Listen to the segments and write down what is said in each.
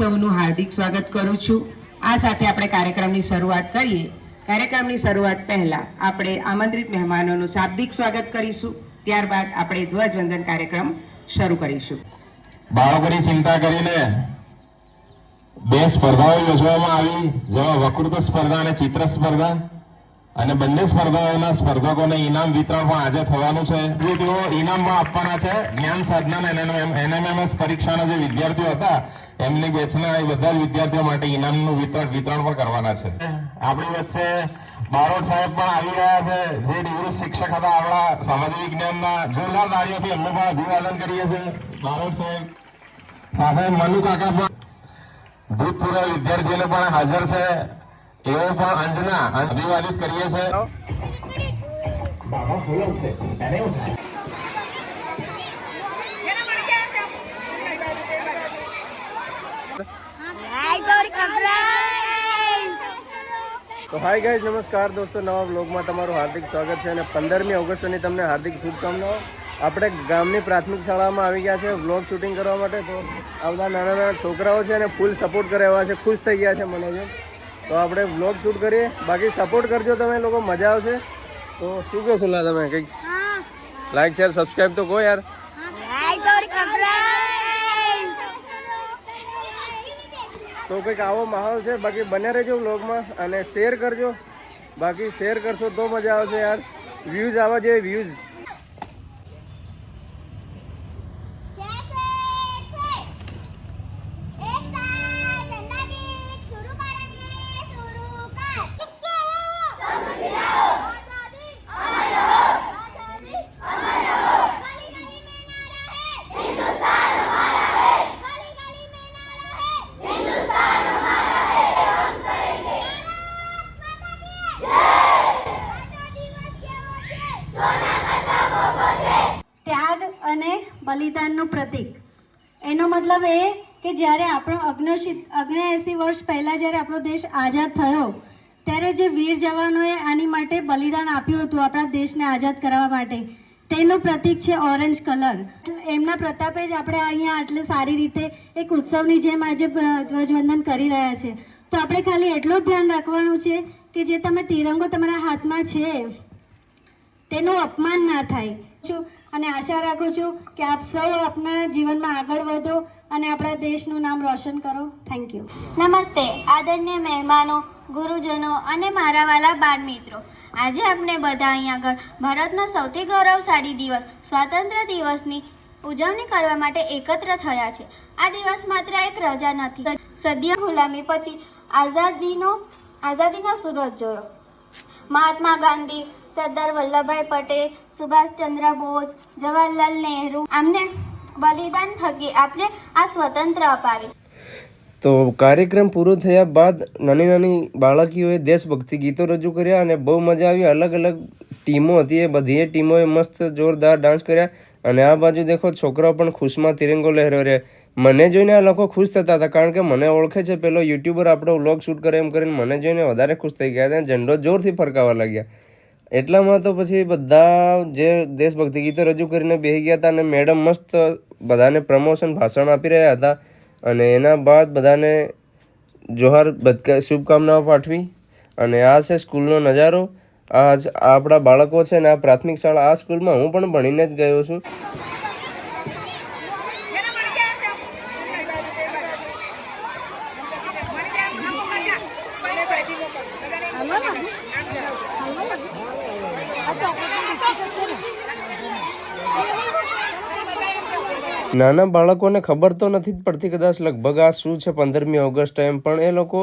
સૌનું હાર્દિક સ્વાગત કરું છું. આ સાથે આપણે કાર્યક્રમની શરૂઆત કરીએ. કાર્યક્રમની શરૂઆત પહેલા આપણે આમંત્રિત મહેમાનોનું શાબ્દિક સ્વાગત કરીશું. ત્યારબાદ આપણે ધ્વજવંદન કાર્યક્રમ શરૂ કરીશું. બાળકોની ચિંતા કરીને બે સ્પર્ધાઓ યોજવામાં આવી, જેમાં વકૃત્વ સ્પર્ધા અને ચિત્ર સ્પર્ધા. અને બંને સ્પર્ધાઓના સ્પર્ધકોને ઇનામ વિતરણ પણ આજે થવાનું છે. જે તેઓ ઇનામમાં આપવાના છે. જ્ઞાન સાધના અને એનએમએમએસ પરીક્ષાના જે વિદ્યાર્થીઓ હતા એમની બેચના એ બધા જ વિદ્યાર્થીઓ માટે ઇનામનું વિતરણ વિતરણ પણ કરવાના છે. આપણી વચ્ચે બારોટ સાહેબ પણ આવી રહ્યા છે જે નિવૃત્ત શિક્ષક હતા આપણા સામાજિક વિજ્ઞાનના જોરદાર તાળીઓથી એમને પણ અભિવાદન કરીએ છીએ. બારોટ સાહેબ સાથે મનુ કાકા પણ ભૂતપૂર્વ વિદ્યાર્થીઓને પણ હાજર છે. એવો પણ અંજના અભિવાદિત કરીએ છીએ બાબા ફૂલો છે એને ઉઠાય તો હાય ગાઈઝ નમસ્કાર દોસ્તો નવા બ્લોગમાં તમારું હાર્દિક સ્વાગત છે અને પંદરમી ઓગસ્ટની તમને હાર્દિક શુભકામનાઓ. આપણે ગામની પ્રાથમિક શાળામાં આવી ગયા છે બ્લોગ શૂટિંગ કરવા માટે તો આ બધા નાના નાના છોકરાઓ છે અને ફૂલ સપોર્ટ કરે એવા છે ખુશ થઈ ગયા છે મને જો તો આપણે બ્લોગ શૂટ કરીએ. બાકી સપોર્ટ કરજો તમે લોકો મજા આવશે. તો શું કહો લા તમે કંઈક? લાઈક શેર સબસ્ક્રાઈબ તો કહો યાર. તો કંઈક આવો માહોલ છે. બાકી બને રહેજો વ્લોગમાં અને શેર કરજો. બાકી શેર કરશો તો મજા આવશે યાર. વ્યૂઝ આવવા જોઈએ વ્યૂઝ ત્યાગ અને બલિદાનનું પ્રતીક. એનો મતલબ એ કે જ્યારે આપણો અગ્નેએંસી વર્ષ પહેલાં જ્યારે આપણો દેશ આઝાદ થયો, ત્યારે જે વીર જવાનોએ આની માટે બલિદાન આપ્યું હતું આપણા દેશને આઝાદ કરવા માટે, તેનું પ્રતીક છે ઓરેન્જ કલર. એમના પ્રતાપે જ આપણે અહીંયા આટલે સારી રીતે એક ઉત્સવની જેમ આજે ધ્વજવંદન કરી રહ્યા છે. તો આપણે ખાલી એટલું જ ધ્યાન રાખવાનું છે કે જે તમે તિરંગો તમારા હાથમાં છે તેનું અપમાન ના થાય. છું અને આશા રાખું છું કે આપ સૌ આપના જીવનમાં આગળ વધો અને આપણા દેશનું નામ રોશન કરો. થેન્ક યુ નમસ્તે, આદરણીય મહેમાનો, ગુરુજનો અને મારા વાલા બાળ મિત્રો આજે આપણે બધા અહીં આગળ ભારતનો સૌથી ગૌરવશાળી દિવસ, સ્વાતંત્ર્ય દિવસની ઉજવણી કરવા માટે એકત્ર થયા છે. આ દિવસ માત્ર એક રજા નથી. સદીઓ ગુલામી પછી આઝાદીનો આઝાદીનો સૂરજ જોયો. મહાત્મા ગાંધી સરદાર વલ્લભભાઈ પટેલ, સુભાષચંદ્ર બોઝ, જવાહરલાલ નહેરુ. આમને બલિદાન થકી આપણે આ સ્વતંત્ર અપાવી. તો કાર્યક્રમ પૂરો થયા બાદ નાની નાની બાળકીઓએ દેશભક્તિ ગીતો રજૂ કર્યા અને બહુ મજા આવી. અલગ અલગ ટીમો હતી. એ બધી ટીમોએ મસ્ત જોરદાર ડાન્સ કર્યા. અને આ બાજુ દેખો, છોકરાઓ પણ ખુશમાં તિરંગો લહેરો રહ્યા મને જોઈને આ લોકો ખુશ થતા હતા, કારણ કે મને ઓળખે છે. પેલો યુટ્યુબર આપણો વ્લોગ શૂટ કરે એમ કરીને મને જોઈને વધારે ખુશ થઈ ગયા હતા ઝંડો જોરથી ફરકાવા લાગ્યા. એટલામાં તો પછી બધા જે દેશભક્તિ ગીતો રજૂ કરીને બેસી ગયા હતા અને મેડમ મસ્ત બધાને પ્રમોશન, ભાષણ આપી રહ્યા હતા અને એના બાદ બધાને જોહાર બદકા શુભકામનાઓ પાઠવી. અને આ છે સ્કૂલનો નજારો. આ આપણા બાળકો છે ને આ પ્રાથમિક શાળા આ સ્કૂલમાં હું પણ ભણીને જ ગયો છું. નાના બાળકોને ખબર તો નથી જ પડતી કદાચ લગભગ આ શું છે પંદરમી ઓગસ્ટ એમ, પણ એ લોકો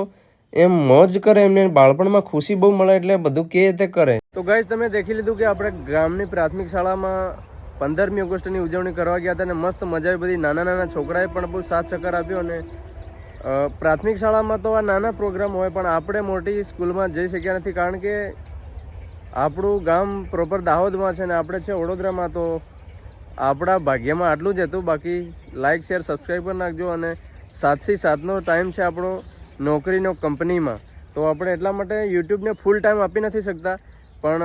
એમ મોજ કરે, એમને બાળપણમાં ખુશી બહુ મળે એટલે બધું કે તે કરે. તો ગાઈઝ તમે દેખી લીધું કે આપણે ગ્રામની પ્રાથમિક શાળામાં પંદરમી ઓગસ્ટની ઉજવણી કરવા ગયા હતા અને મસ્ત મજા આવી બધી. નાના નાના છોકરાએ પણ બહુ સાથ સહકાર આપ્યો અને પ્રાથમિક શાળામાં તો આ નાના પ્રોગ્રામ હોય, પણ આપણે મોટી સ્કૂલમાં જઈ શક્યા નથી. કારણ કે આપણું ગામ પ્રોપર દાહોદમાં છે ને આપણે છે વડોદરામાં, તો આપણા ભાગ્યમાં આટલું જ હતું. બાકી લાઇક શેર સબસ્ક્રાઈબ પણ નાખજો અને સાતથી સાતનો ટાઈમ છે આપણો નોકરીનો કંપનીમાં. તો આપણે એટલા માટે યુટ્યુબને ફૂલ ટાઈમ આપી નથી શકતા, પણ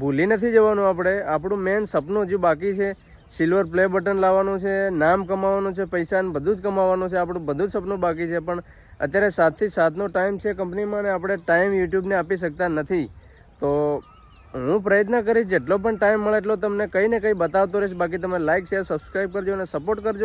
ભૂલી નથી જવાનું આપણે. આપણું મેઇન સપનું હજુ બાકી છે સિલ્વર પ્લે બટન લાવવાનું છે, નામ કમાવાનું છે, પૈસા બધું જ કમાવાનું છે, આપણું બધું જ સપનું બાકી છે. પણ અત્યારે સાતથી સાતનો ટાઈમ છે કંપનીમાં અને આપણે ટાઈમ યુટ્યુબને આપી શકતા નથી. તો હું પ્રયત્ન કરીશ, જેટલો પણ ટાઈમ મળે એટલો તમને કંઈ ને કંઈ બતાવતો રહીશ. બાકી તમે લાઈક શેર સબસ્ક્રાઈબ કરજો અને સપોર્ટ કરજો.